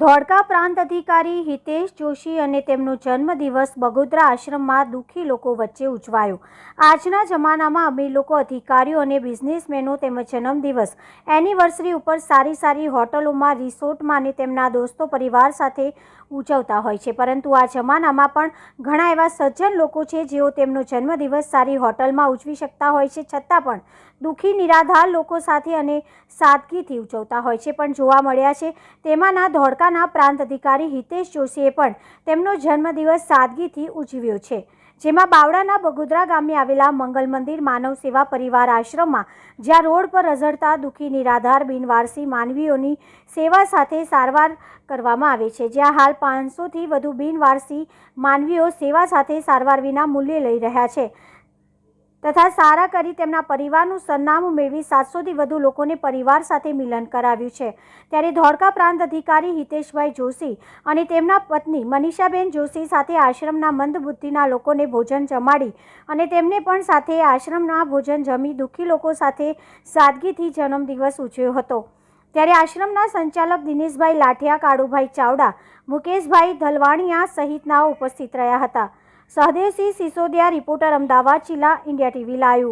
ધોળકા પ્રાંત અધિકારી હિતેશ જોશી અને તેમનો જન્મદિવસ બગોદરા આશ્રમમાં દુઃખી લોકો વચ્ચે ઉજવાયો. આજના જમાનામાં અમે લોકો અધિકારીઓ અને બિઝનેસમેનો તેમજ જન્મદિવસ, એનિવર્સરી ઉપર સારી સારી હોટલોમાં, રિસોર્ટમાં અને તેમના દોસ્તો પરિવાર સાથે ઉજવતા હોય છે. પરંતુ આ જમાનામાં પણ ઘણા એવા સજ્જન લોકો છે, જેઓ તેમનો જન્મદિવસ સારી હોટલમાં ઉજવી શકતા હોય છે. છતાં પણ દુઃખી, નિરાધાર લોકો સાથે અને સાદગીથી ઉજવતા હોય છે. પણ જોવા મળ્યા છે, તેમાંના ધોળકાના પ્રાંત અધિકારી હિતેશ જોશીએ પણ તેમનો જન્મદિવસ સાદગીથી ઉજવ્યો છે. જેમાં બાવળાના બગોદરા ગામે આવેલા મંગલ મંદિર માનવ સેવા પરિવાર આશ્રમમાં, જ્યાં રોડ પર રઝળતા દુઃખી નિરાધાર બિનવારસી માનવીઓની સેવા સાથે સારવાર કરવામાં આવે છે. જ્યાં હાલ પાંચસોથી વધુ બિનવારસી માનવીઓ સેવા સાથે સારવાર વિના મૂલ્યે લઈ રહ્યા છે. તથા સારા કરી તેમના પરિવારનું સરનામું મેળવી સાતસોથી વધુ લોકોને પરિવાર સાથે મિલન કરાવ્યું છે. ત્યારે ધોળકા પ્રાંત અધિકારી હિતેશભાઈ જોશી અને તેમના પત્ની મનીષાબેન જોશી સાથે આશ્રમના મંદબુદ્ધિના લોકોને ભોજન જમાડી અને તેમને પણ સાથે આશ્રમના ભોજન જમી દુઃખી લોકો સાથે સાદગીથી જન્મદિવસ ઉજવ્યો હતો. ત્યારે આશ્રમના સંચાલક દિનેશભાઈ લાઠિયા, કાળુભાઈ ચાવડા, મુકેશભાઈ ધલવાણિયા સહિતના ઉપસ્થિત રહ્યા હતા. સહદેવસિંહ સિસોદિયા રિપોર્ટર અમદાવાદ જિલ્લા ઇન્ડિયા ટીવી લાઈવ